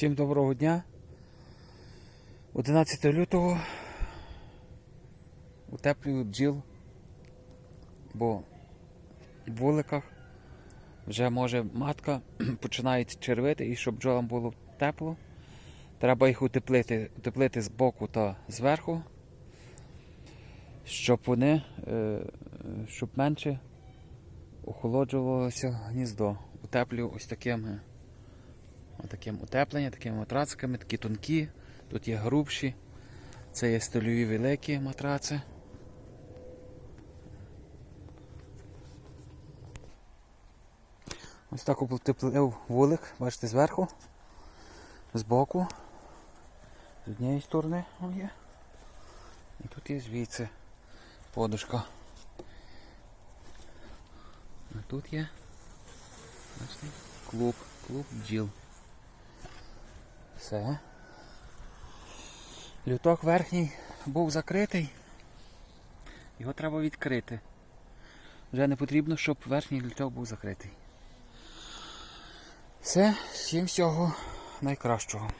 Всім доброго дня. 11 лютого утеплюю бджіл, бо в вуликах вже може матка починає червити і щоб бджолам було тепло. Треба їх утеплити, утеплити з боку та зверху, щоб вони, е, щоб менше охолоджувалося гніздо. Утеплюю ось такими Отаким утепленням, такими матрациками, такі тонкі, тут є грубші. Це є стильові великі матраци. Ось так утеплив вулик, бачите, зверху, збоку, з однієї сторони є. І тут є звідси подушка. А тут є бачите, клуб, клуб бджіл. Все. Люток верхній був закритий. Його треба відкрити. Вже не потрібно, щоб верхній люток був закритий. Все, всім всього найкращого.